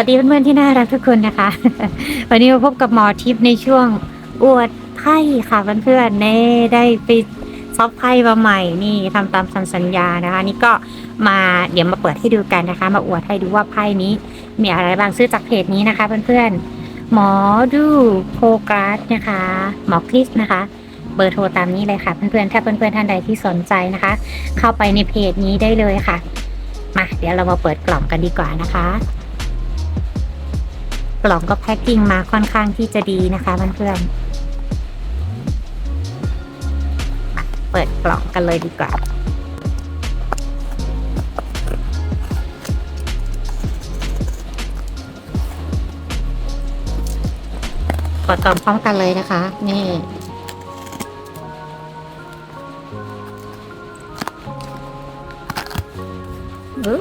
สวัสดีเพื่อนๆที่น่ารักทุกคนนะคะ วันนี้มาพบกับหมอทิพย์ในช่วงอวดไพ่ค่ะเพื่อนๆเน่ได้ไปซอฟไพ่มาใหม่นี่ทำตามคำสัญญานะคะ นี่ก็มาเดี๋ยวมาเปิดให้ดูกันนะคะ มาอวดให้ดูว่าไพ่นี้ มีอะไรบ้างซื้อจากเพจนี้นะคะ เพื่อนๆหมอดูโพกราสนะคะ หมอคริสนะคะเบอร์โทรตามนี้เลยค่ะ เพื่อนๆ ถ้าเพื่อนๆ ท่านใดที่สนใจนะคะ เข้าไปในเพจนี้ได้เลยค่ะ มา เดี๋ยวเรามาเปิดกล่องกันดีกว่านะคะ กล่องก็แพ็คกิ้งมาค่อนข้างที่จะดีนะคะเพื่อนๆมาเปิดกล่องกันเลยดีกว่ากดกล่องพร้อมกันเลยนะคะ นี่อู้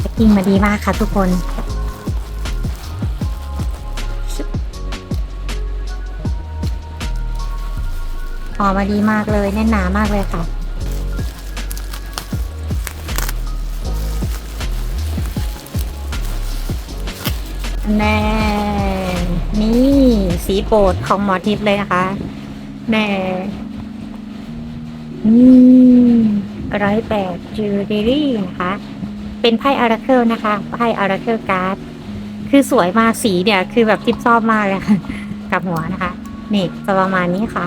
แพ็คกิ้งมาดีมากค่ะทุกคนห่อมาดีมากเลยแน่นหนามากเลยค่ะแน่นี่สีโปรดของหมอทิพย์เลยนะคะแน่นี่ร้อยแปดจูเดรี่นะคะ เป็นไพ่อาราเคิลนะคะ ไพ่อาราเคิลการ์ด คือสวยมากสีเนี่ย คือแบบทิปชอบมากเลยค่ะ กับหัวนะคะ นี่จะประมาณนี้ค่ะ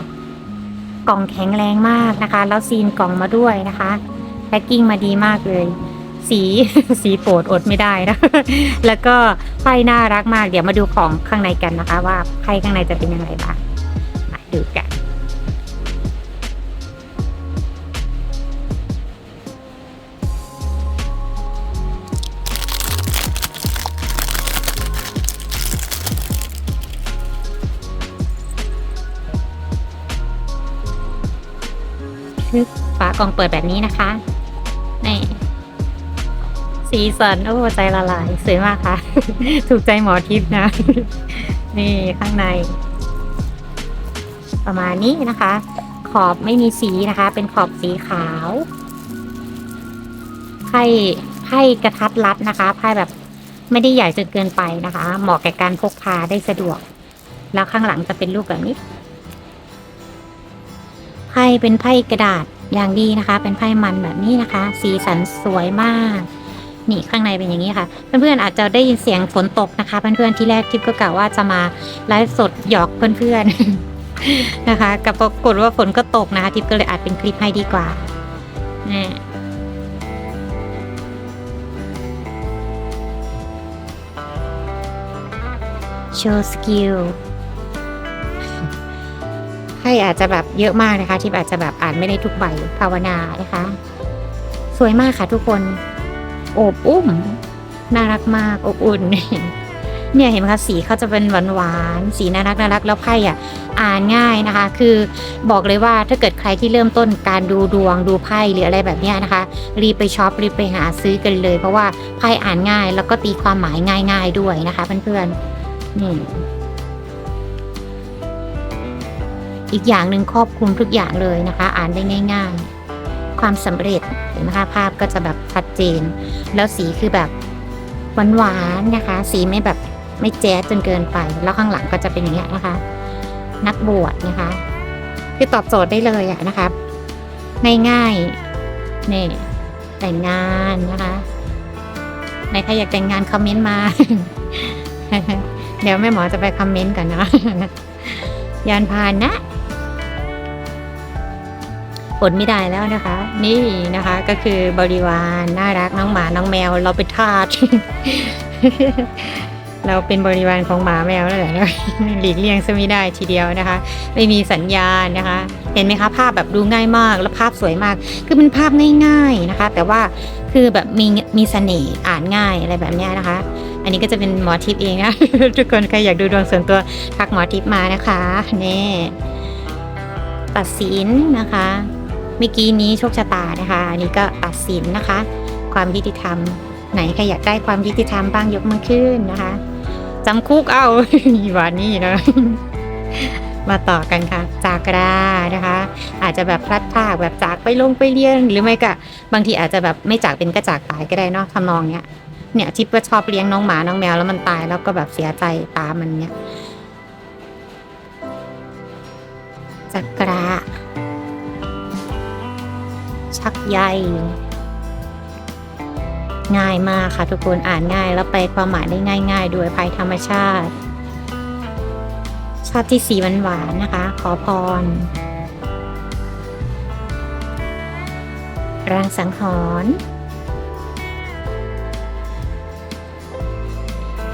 กล่องแข็งแรงมากนะคะ แล้วซีนกล่องมาด้วยนะคะแพ็กกิ้งมาดีมากเลย สีสีโปรดอดไม่ได้นะ แล้วก็ไพ่น่ารักมาก เดี๋ยวมาดูของข้างในกันนะคะ ว่าไพ่ข้างในจะเป็นยังไงบ้างมาดูกัน กล่องเปิดแบบนี้นะคะนี่สีสันโอ้ใจละลายสวยมากค่ะ ถูกใจหมอทิพย์นะ นี่ข้างใน ประมาณนี้นะคะ ขอบไม่มีสีนะคะ เป็นขอบสีขาวไพ่ไพ่กระทัดรัดนะคะไพ่แบบไม่ได้ใหญ่จนเกินไปนะคะ เหมาะแก่การพกพาได้สะดวก แล้วข้างหลังจะเป็นรูปแบบนี้ไพ่เป็นไพ่กระดาษ อย่างดีนะคะ เป็นไพ่มันแบบนี้นะคะ สีสันสวยมาก นี่ข้างในเป็นอย่างนี้ค่ะ เพื่อนๆอาจจะได้ยินเสียงฝนตกนะคะเพื่อนๆที่แรกทิปก็กล่าวว่าจะมาไลฟ์สดหยอกเพื่อนๆนะคะ กับปรากฏว่าฝนก็ตกนะคะ ทิปก็เลยอัดเป็นคลิปให้ดีกว่านี่โชว์สกิล ให้อาจจะแบบเยอะมากนะคะที่อาจจะแบบอ่านไม่ได้ทุกใบภาวนานะคะ สวยมากค่ะทุกคนโอบอุ้มน่ารักมากอบอุ่น เนี่ยเห็นไหมคะสีเขาจะเป็นหวานหวานสีน่ารักน่ารักแล้วไพ่อะอ่านง่ายนะคะ คือบอกเลยว่าถ้าเกิดใครที่เริ่มต้นการดูดวงดูไพ่หรืออะไรแบบนี้นะคะ รีบไปช็อปรีบไปหาซื้อกันเลย เพราะว่าไพ่อ่านง่าย แล้วก็ตีความหมายง่าย ๆ ด้วยนะคะเพื่อนๆนี่ อีกอย่างหนึ่งครอบคลุมทุกอย่างเลยนะคะ อ่านได้ง่าย ๆ ความสำเร็จเห็นไหมคะภาพก็จะแบบชัดเจน แล้วสีคือแบบหวานๆนะคะ สีไม่แบบไม่แจ๊ดจนเกินไป แล้วข้างหลังก็จะเป็นอย่างเงี้ยนะคะ นักบวชนะคะ คือตอบโจทย์ได้เลยอะนะคะง่ายๆนี่แต่งงานนะคะไหนใครอยากแต่งงานคอมเมนต์มา เดี๋ยวแม่หมอจะไปคอมเมนต์กันนะยานพานนะ อดไม่ได้แล้วนะคะ นี่นะคะก็คือบริวารน่ารักน้องหมาน้องแมว เราเป็นทาสเราเป็นบริวารของหมาแมวแล้วแหละหลีกเลี่ยงซะไม่ได้ทีเดียวนะคะ ไม่มีสัญญาณนะคะ เห็นไหมคะภาพแบบดูง่ายมากแล้วภาพสวยมาก คือเป็นภาพง่าย ๆนะคะ แต่ว่าคือแบบมีมีเสน่ห์อ่านง่ายอะไรแบบนี้นะคะ อันนี้ก็จะเป็นหมอทิพย์เองนะทุกคนใครอยากดูดวงส่วนตัวทักหมอทิพย์มานะคะนี่ตัดสินนะคะ เมื่อกี้นี้โชคชะตานะคะ อันนี้ก็ตัดสินนะคะ ความยุติธรรม ไหนใครอยากได้ความยุติธรรมบ้างยกมือขึ้นนะคะจำคุกเอาอีวานนี่นะมาต่อกันค่ะ จากรานะคะ อาจจะแบบพลัดพรากแบบจากไปลงไปเรียนหรือไม่ก็บางทีอาจจะแบบไม่จากเป็นก็จากตายก็ได้เนาะทำนองเนี้ยเนี่ยทิปก็ชอบเลี้ยงน้องหมาน้องแมวแล้วมันตายแล้วก็แบบเสียใจตามันเนี่ยจากระ ชักใยง่ายมากค่ะทุกคนอ่านง่ายแล้วไปความหมายได้ง่ายๆด้วยภัยธรรมชาติชอบที่สีหวานๆนะคะ ขอพรรางสังหรณ์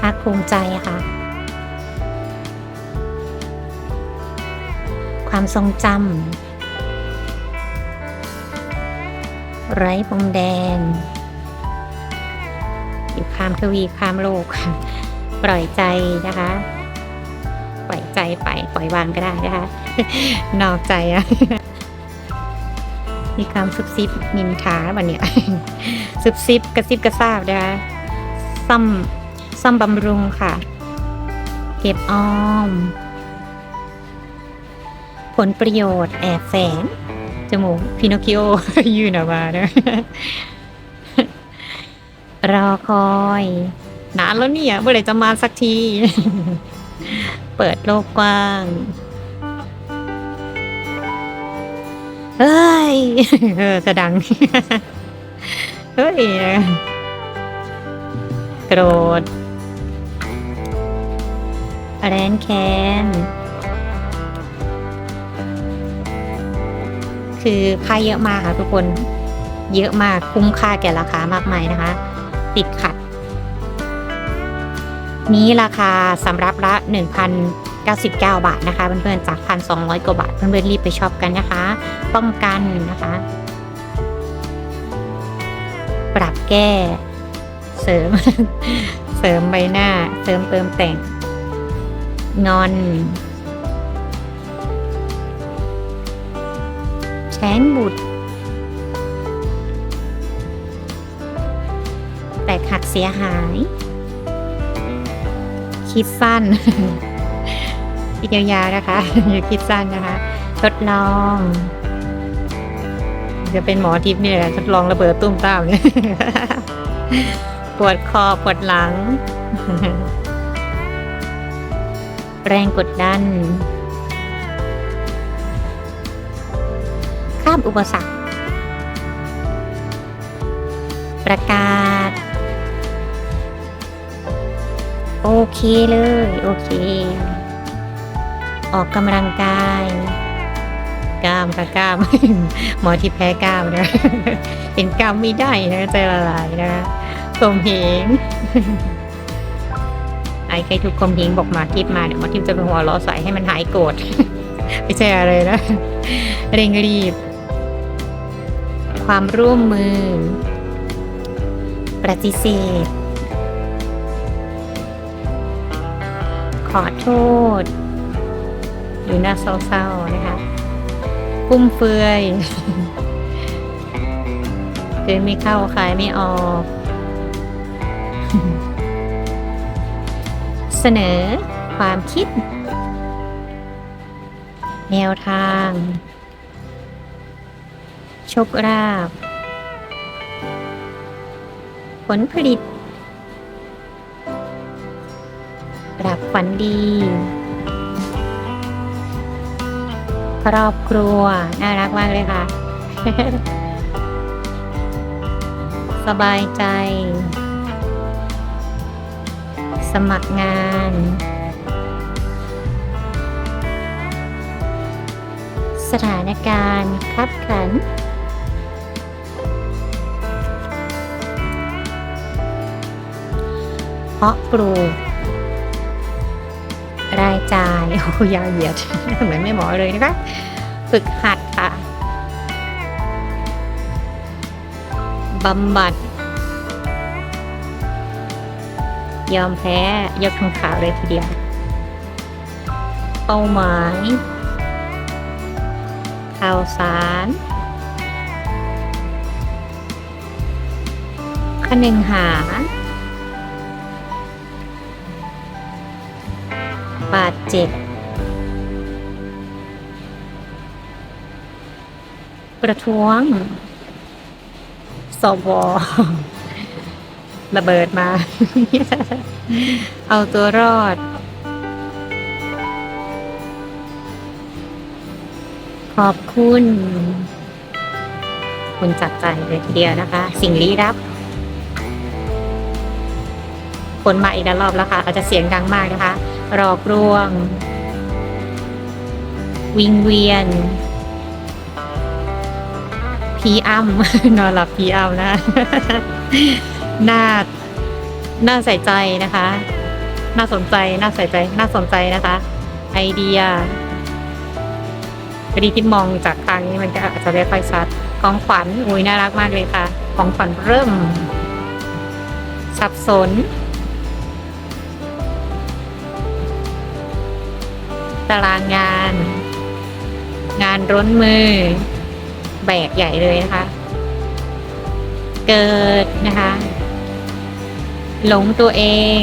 ภาคภูมิใจค่ะ ความทรงจำ ไร้พรมแดน อยู่ข้ามทวีข้ามโลก ปล่อยใจนะคะ ปล่อยใจไปปล่อยวางก็ได้นะคะ นอกใจอะมีความซุบซิบนินทาบันเนี่ยซุบซิบกระซิบกระซาบนะคะซ่อมซ่อมบำรุงค่ะ เก็บออม ผลประโยชน์แอบแฝง จมูกพินอคิโอ ยื่นออกมาเนะรอคอยนานแล้วเนี่ยเมื่อไหร่จะมาสักที เปิดโลกกว้างเฮ้ยเออจะดัง เฮ้ยโกรธแรนแค้น คือค่าเยอะมากค่ะทุกคนเยอะมากคุ้มค่าแก่ราคามากมายนะคะ ติดขัด นี้ราคาสำรับละ1,099 บาทนะคะเพื่อนๆจาก 1,200 กว่าบาท เพื่อนๆรีบไปช็อปกันนะคะ ป้องกันนะคะ ปรับแก้ เสริม เสริมใบหน้า เสริมเติมแต่ง งอน ช้งบุตร แตกหักเสียหาย คิดสั้นอีกยาวๆนะคะ อย่าคิดสั้นนะคะ ทดลอง จะเป็นหมอทิพย์เนี่ยแหละทดลองระเบิดตุ้มต้ามเนี่ยปวดคอปวดหลัง แรงกดดัน ข้ามอุปสรรค ประกาศ โอเคเลย โอเค ออกกำลังกาย กล้ามค่ะกล้าม หมอที่แพ้กล้ามนะ เห็นกล้ามไม่ได้นะใจละลายนะคมเหงไอ้ใครทุกคมเหงบอกมาทิพมาเดี๋ยวหมอทิพจะเป็นหัวล้อใส่ให้มันหายโกรธไม่ใช่อะไรนะ เร่งรีบ ความร่วมมือ ปฏิเสธ ขอโทษ อยู่หน้าเศร้าๆนะคะฟุ่มเฟือยเดินไม่เข้าขายไม่ออก เสนอความคิด แนวทาง โชคราบผลผลิตปรับฝันดี ครอบครัว น่ารักมากเลยค่ะ สบายใจ สมัครงาน สถานการณ์คับขัน เพาะปลูก รายจ่าย โอ้ยาวเหยียดเหมือนไม่หมอเลยนะคะ ฝึกหัดค่ะบำบัด ยอมแพ้ ยกทงขาวเลยทีเดียว เป้าหมาย ข่าวสารคนึงหา บาดเจ็บ ประท้วงสอบวระเบิดมา เอาตัวรอด ขอบคุณ คุณจัดใจเลยเดียวนะคะ สิ่งลี้ลับคนมาอีกแล้วรอบแล้วค่ะ อาจจะเสียงดังมากนะคะ รอกรวง วิงเวียน พีอ้ำนอนหลับพีอ้ำนะน่าน่าใส่ใจนะคะ น่าสนใจ น่าใส่ใจ น่าสนใจนะคะ ไอเดียพอดีที่มองจากทางนี้มันก็อาจจะไม่ค่อยชัด ของขวัญอุ้ยน่ารักมากเลยค่ะ ของขวัญเริ่ม สับสน ตารางงาน งานร้นมือ แบกใหญ่เลยนะคะ เกิดนะคะ หลงตัวเอง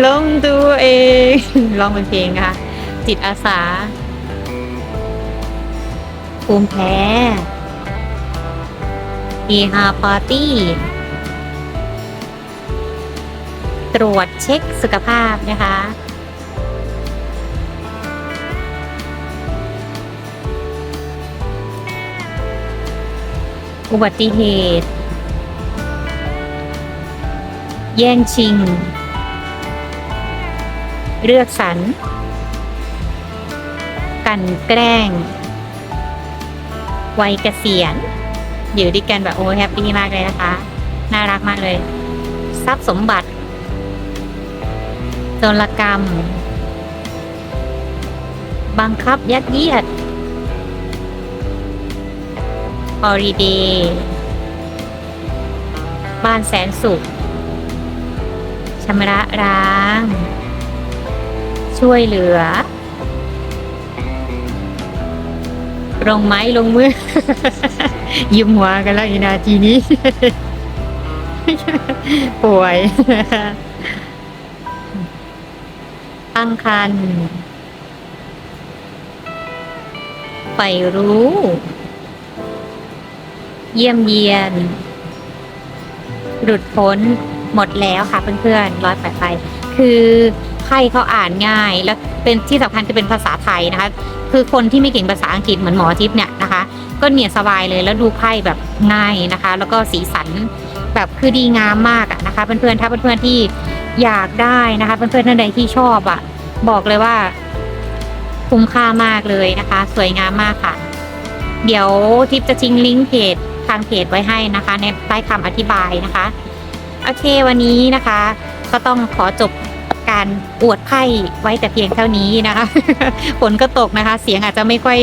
หลงตัวเองร้องเป็นเพลงนะคะจิตอาสาภูมิแพ้อีฮาปาร์ตี้ ตรวจเช็คสุขภาพนะคะ อุบัติเหตุ แย่งชิง เลือกสรร กันแกล้ง วัยเกษียณ อยู่ด้วยกันแบบโอ้แฮปปี้มากเลยนะคะ น่ารักมากเลย ทรัพย์สมบัติโจรกรรม บังคับยัดเยียด ฮอริเดย์บ้านแสนสุขชำระร้าง ช่วยเหลือลงไม้ลงมือ ยิ้มหัวกันแล้วอีนาทีนี้ ป่วย ตั้งคันไปรู้ เยี่ยมเยียน หลุดพ้นหมดแล้วค่ะเพื่อนๆร้อยแปดไป คือไพ่เขาอ่านง่าย แล้วเป็นที่สำคัญจะเป็นภาษาไทยนะคะ คือคนที่ไม่เก่งภาษาอังกฤษเหมือนหมอทิพย์เนี่ยนะคะ ก็เนี่ยสบายเลยแล้วดูไพ่แบบง่ายนะคะ แล้วก็สีสันแบบคือดีงามมากอะนะคะเพื่อนๆถ้าเพื่อนๆที่อยากได้นะคะเพื่อนๆท่านใดที่ชอบอะบอกเลยว่า คุ้มค่ามากเลยนะคะ สวยงามมากค่ะ เดี๋ยวทิปจะทิ้งลิงก์เพจ ทางเพจไว้ให้นะคะ ในใต้คำอธิบายนะคะโอเควันนี้นะคะ ก็ต้องขอจบการอวดไพ่ไว้แต่เพียงเท่านี้นะคะฝนก็ตกนะคะ เสียงอาจจะไม่ค่อย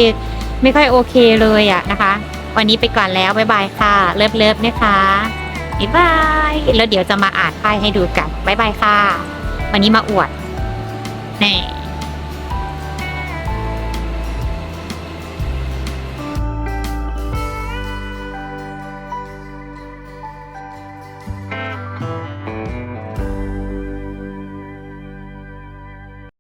ไม่ค่อยโอเคเลยอะนะคะ วันนี้ไปก่อนแล้วบ๊ายบายค่ะ เลิฟเลิฟนะคะบ๊ายบายแล้วเดี๋ยวจะมาอ่านไพ่ให้ดูกันบ๊ายบายค่ะ วันนี้มาอวดแน่